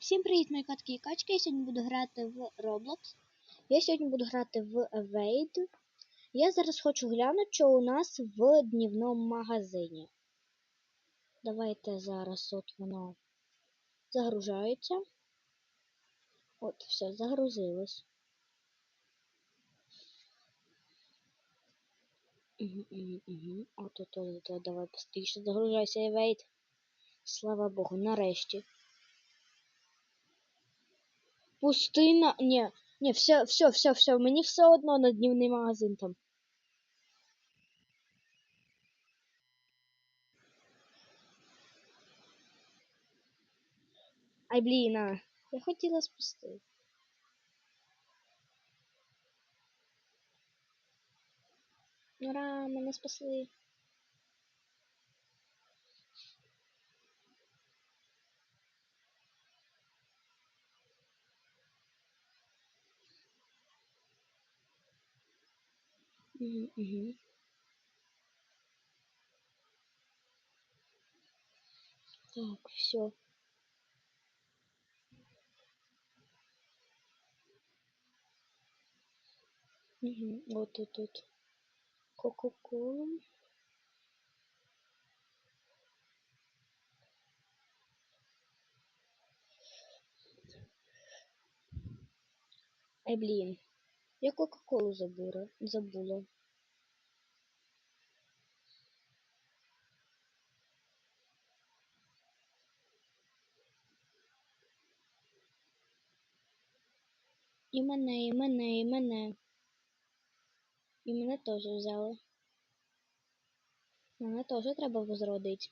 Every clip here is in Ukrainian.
Всім привіт, мої катки і качки. Я сьогодні буду грати в Roblox. Я сьогодні буду грати в Evade. Я зараз хочу глянути, що у нас в днівному магазині. Давайте зараз от воно загружається. От, все, загрузилось. Угу, угу, угу. От, от, от, от, давай быстріше загружайся, Evade. Слава Богу, нарешті. Пустина. Ні, ні, все, все, все, все. Мені все одно на днівний магазин там. Ай, блін, а. Я хотіла спусти. Ура, мене спасли. Угу, угу. Так, все. Угу. Вот тут, тут. Кока-кола. Ай, блін. Я Кока-колу забула. забула. І мене, і мене, і мене. І мене теж взяли. Мене теж треба возродити.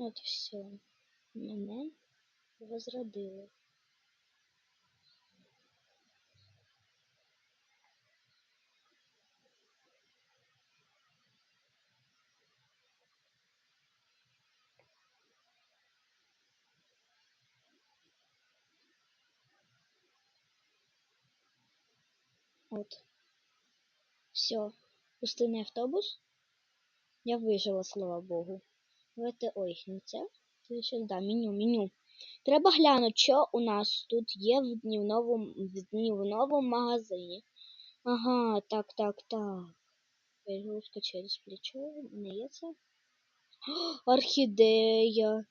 От все. Мене возродили. От. Все. Пустинний автобус. Я вижила, слава Богу. Давайте, ой, не це. Це ще, меню, меню. Треба глянути, що у нас тут є в днівному, в днівному магазині. Ага, так, так, так. Перегрузка через плечо. Не є це? Орхідея.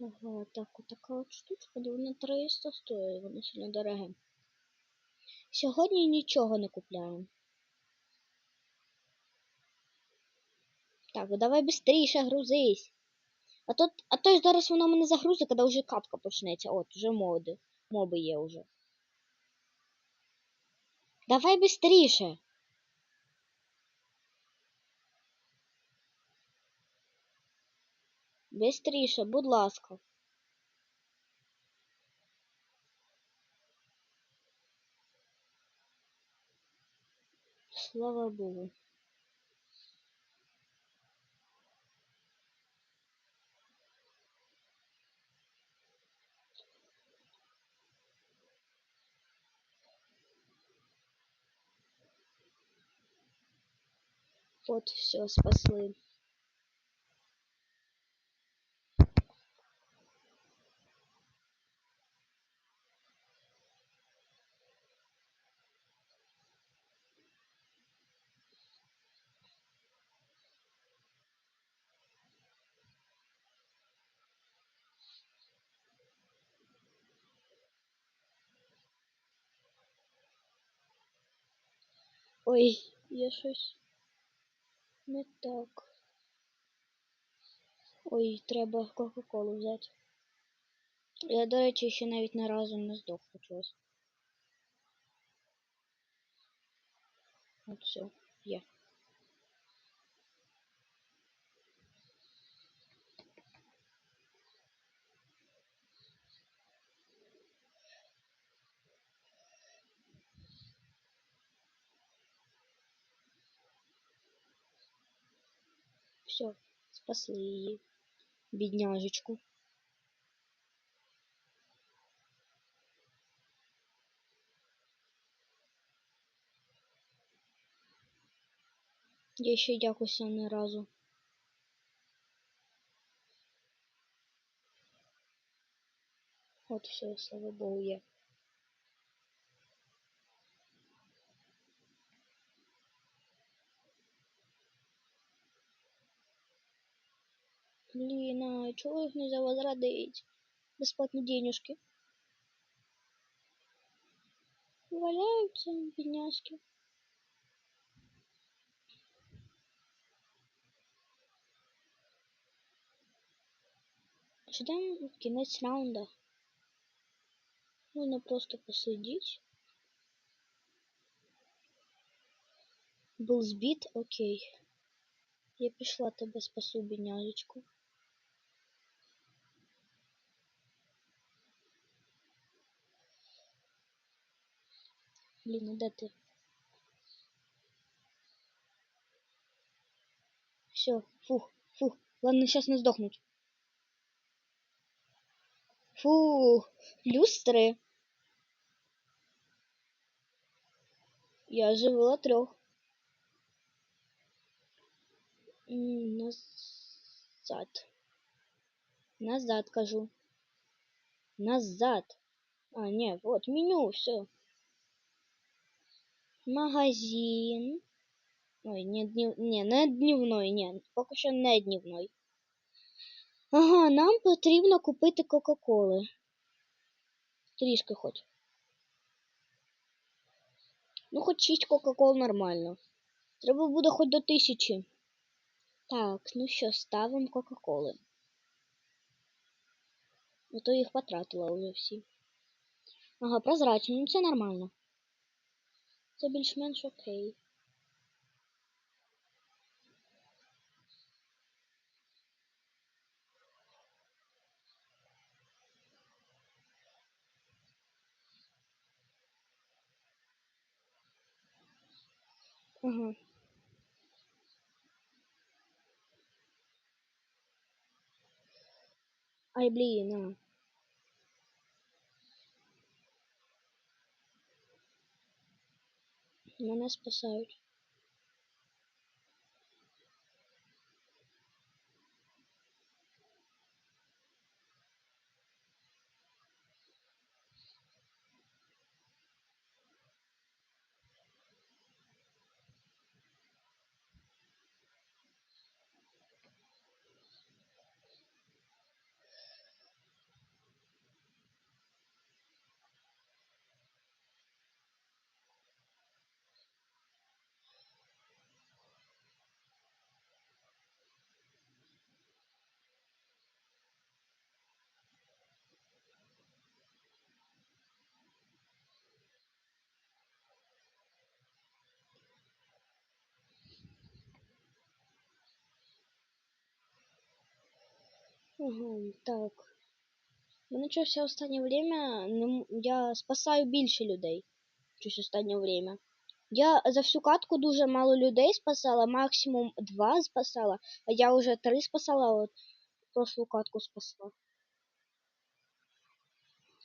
Ага, так, така от штучка, вона 300 стоїть, вона сильно дороге. Сьогодні нічого не купляємо. Так, давай быстріше грузись. А то, а то ж зараз воно мене загрузить, коли вже катка почнеться. От, вже моди. Моби є вже. Давай быстріше. Бистріше, будь ласка. Слава Богу. Вот, все, спасли. Ой, я щось не так. Ой, треба Кока-Колу взяти. Я, до речі, ще навіть на разу не здох почалось. От все, є. все, спасли її. Бідняжечку. Я еще й якось разу. Вот все, слава Богу, є. Блин, а чего их нельзя возродить? Бесплатные денежки. Валяются бедняжки. Ждем кінець раунда. Можна просто посидеть. Был сбит, окей. Я пішла тебе спасу, бідняжечку. Блін, де ти? Все, фух, фух. Ладно, сейчас не сдохнуть. Фух, плюс три. Я оживила трех. Назад. Назад кажу. Назад. А, не, вот меню, все. Магазин. Ой, не, днев... не, не дневной, ні, поки що не дневной. Ага, нам потрібно купити Кока-Коли. Трішки хоч. Ну, хоч 6 Кока-Кол нормально. Треба буде хоч до тисячі. Так, ну що, ставимо Кока-Коли. А то їх потратила вже всі. Ага, прозрачні, ну це нормально. Це більш-менш окей. Ага. Ай, блін, а. Мене спасають. Ага, так. Мене щось останнє время м- я спасаю більше людей. Щось останнє время. Я за всю катку дуже мало людей спасала, максимум два спасала, а я вже три спасала, от прошлу катку спасла.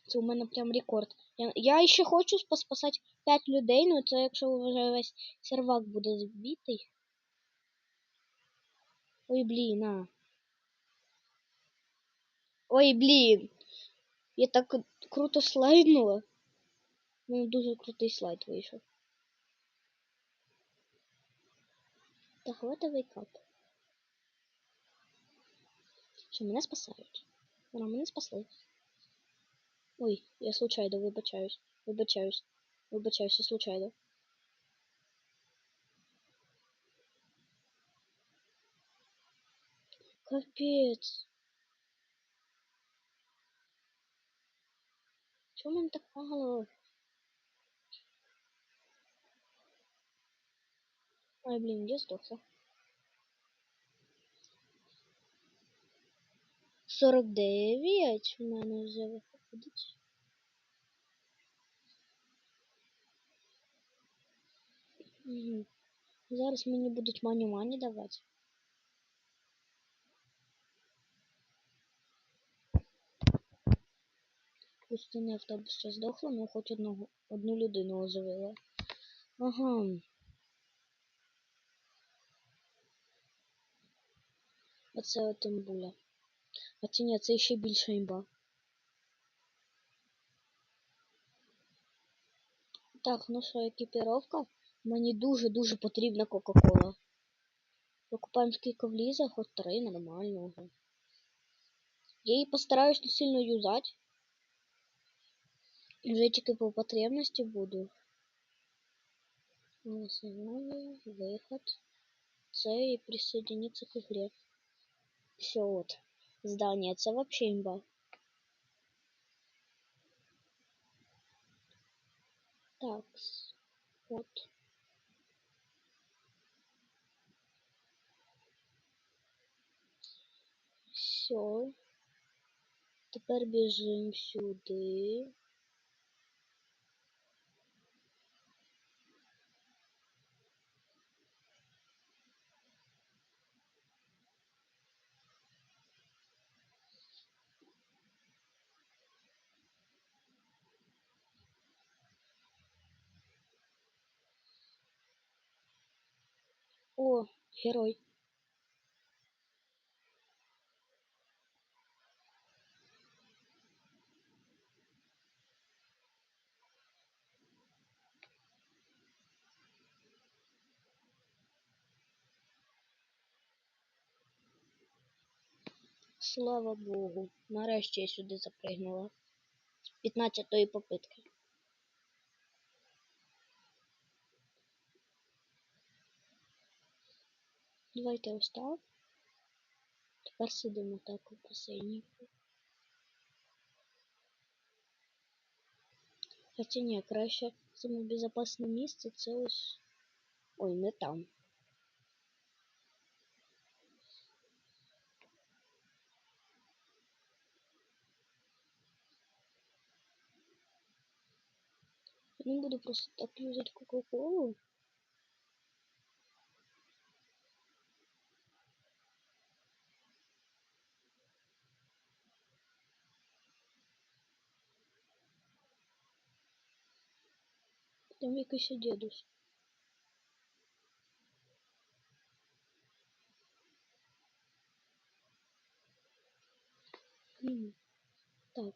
Це у мене прям рекорд. Я, я ще хочу поспасати 5 людей, ну це якщо вже весь сервак буде збитий. Ой, блін, а. Ой, блін. Я так круто слайднула. Ну, дуже крутий слайд вийшов. Так, вот вейкап. Що мене спасають? Вона мене спасли. Ой, я случайно вибачаюсь. Вибачаюсь. Вибачаюсь, я случайно. Капець. Чому мене так мало? Ой, блін, я здохла. 49 у мене вже виходить. Угу. Зараз мені будуть маню-мані давати. Пустинний автобус ще здохла, ну хоч одного, одну людину оживила. Ага. Оце от імбуля. А ці ні, це ще більша імба. Так, ну що, екіпіровка? Мені дуже-дуже потрібна Кока-Кола. Покупаємо скільки влізе, хоч три, нормально вже. Я її постараюсь не сильно юзати. Вже тільки по потребності буду. Основной выход. Це і присоединиться к игре. Все от. Здание, це вообще имба. Так. От. Все. Тепер біжимо сюди. О, герой. Слава Богу. Нарешті я сюди запригнула. З 15-ї попитки. Давайте ось так. Тепер сидимо так у басейні. Хоча ні, краще саме безпечне місце це ось. Ой, не там. Я не буду просто так юзать Кока-Колу. Там якийсь дідусь. Так.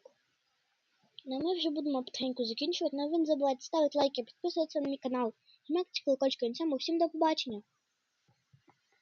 Ну, ми вже будемо потихеньку закінчувати. Ну, ви не забувайте ставити лайки, підписуватися на мій канал, жмякати колокольчик. На цьому всім до побачення.